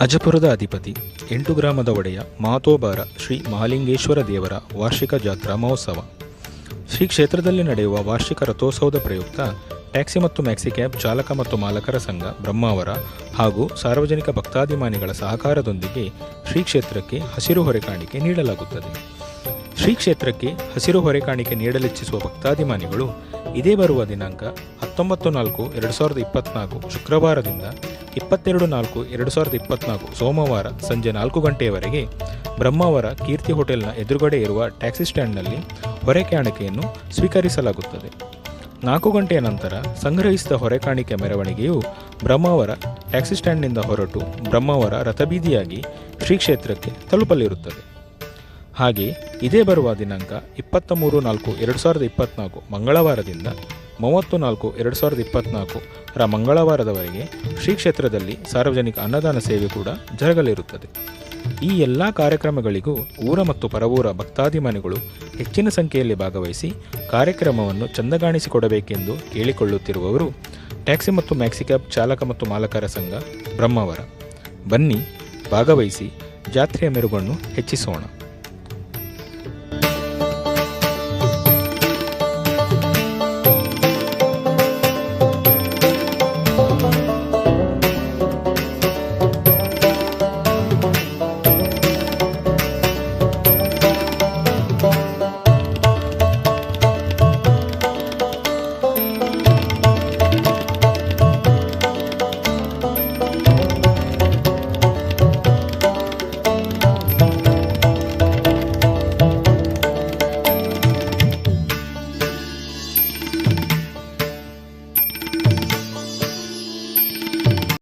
ಅಜಪುರದ ಅಧಿಪತಿ, ಎಂಟು ಗ್ರಾಮದ ಒಡೆಯ ಮಾತೋಬಾರ ಶ್ರೀ ಮಹಾಲಿಂಗೇಶ್ವರ ದೇವರ ವಾರ್ಷಿಕ ಜಾತ್ರಾ ಮಹೋತ್ಸವ. ಶ್ರೀ ಕ್ಷೇತ್ರದಲ್ಲಿ ನಡೆಯುವ ವಾರ್ಷಿಕ ರಥೋತ್ಸವದ ಪ್ರಯುಕ್ತ ಟ್ಯಾಕ್ಸಿ ಮತ್ತು ಮ್ಯಾಕ್ಸಿ ಕ್ಯಾಬ್ ಚಾಲಕ ಮತ್ತು ಮಾಲಕರ ಸಂಘ ಬ್ರಹ್ಮಾವರ ಹಾಗೂ ಸಾರ್ವಜನಿಕ ಭಕ್ತಾಭಿಮಾನಿಗಳ ಸಹಕಾರದೊಂದಿಗೆ ಶ್ರೀ ಕ್ಷೇತ್ರಕ್ಕೆ ಹಸಿರು ಹೊರೆಕಾಣಿಕೆ ನೀಡಲಾಗುತ್ತದೆ. ಶ್ರೀ ಕ್ಷೇತ್ರಕ್ಕೆ ಹಸಿರು ಹೊರೆಕಾಣಿಕೆ ನೀಡಲಿಚ್ಛಿಸುವ ಭಕ್ತಾಭಿಮಾನಿಗಳು ಇದೇ ಬರುವ ದಿನಾಂಕ ಹತ್ತೊಂಬತ್ತು ನಾಲ್ಕು ಎರಡು ಸಾವಿರದ ಇಪ್ಪತ್ನಾಲ್ಕು ಶುಕ್ರವಾರದಿಂದ ಇಪ್ಪತ್ತೆರಡು ನಾಲ್ಕು ಎರಡು ಸಾವಿರದ ಇಪ್ಪತ್ನಾಲ್ಕು ಸೋಮವಾರ ಸಂಜೆ ನಾಲ್ಕು ಗಂಟೆಯವರೆಗೆ ಬ್ರಹ್ಮಾವರ ಕೀರ್ತಿ ಹೋಟೆಲ್ನ ಎದುರುಗಡೆ ಇರುವ ಟ್ಯಾಕ್ಸಿ ಸ್ಟ್ಯಾಂಡ್ನಲ್ಲಿ ಹೊರೆಕಾಣಿಕೆಯನ್ನು ಸ್ವೀಕರಿಸಲಾಗುತ್ತದೆ. ನಾಲ್ಕು ಗಂಟೆಯ ನಂತರ ಸಂಗ್ರಹಿಸಿದ ಹೊರೆ ಕಾಣಿಕೆ ಮೆರವಣಿಗೆಯು ಬ್ರಹ್ಮಾವರ ಟ್ಯಾಕ್ಸಿ ಸ್ಟ್ಯಾಂಡ್ನಿಂದ ಹೊರಟು ಬ್ರಹ್ಮಾವರ ರಥಬೀದಿಯಾಗಿ ಶ್ರೀ ಕ್ಷೇತ್ರಕ್ಕೆ ತಲುಪಲಿರುತ್ತದೆ. ಹಾಗೆ ಇದೇ ಬರುವ ದಿನಾಂಕ ಇಪ್ಪತ್ತ ಮೂರು ನಾಲ್ಕು ಎರಡು ಸಾವಿರದ ಇಪ್ಪತ್ತ್ನಾಲ್ಕು ಮಂಗಳವಾರದಿಂದ ಮೂವತ್ತು ನಾಲ್ಕು ಎರಡು ಸಾವಿರದ ಇಪ್ಪತ್ತ್ನಾಲ್ಕು ರ ಮಂಗಳವಾರದವರೆಗೆ ಶ್ರೀ ಕ್ಷೇತ್ರದಲ್ಲಿ ಸಾರ್ವಜನಿಕ ಅನ್ನದಾನ ಸೇವೆ ಕೂಡ ಜರುಗಲಿರುತ್ತದೆ. ಈ ಎಲ್ಲ ಕಾರ್ಯಕ್ರಮಗಳಿಗೂ ಊರ ಮತ್ತು ಪರವೂರ ಭಕ್ತಾಧಿಮಾನಿಗಳು ಹೆಚ್ಚಿನ ಸಂಖ್ಯೆಯಲ್ಲಿ ಭಾಗವಹಿಸಿ ಕಾರ್ಯಕ್ರಮವನ್ನು ಚಂದಗಾಣಿಸಿಕೊಡಬೇಕೆಂದು ಕೇಳಿಕೊಳ್ಳುತ್ತಿರುವವರು ಟ್ಯಾಕ್ಸಿ ಮತ್ತು ಮ್ಯಾಕ್ಸಿಕ್ಯಾಬ್ ಚಾಲಕ ಮತ್ತು ಮಾಲಕರ ಸಂಘ ಬ್ರಹ್ಮಾವರ. ಬನ್ನಿ, ಭಾಗವಹಿಸಿ, ಜಾತ್ರೆಯ ಮೆರುಗನ್ನು ಹೆಚ್ಚಿಸೋಣ.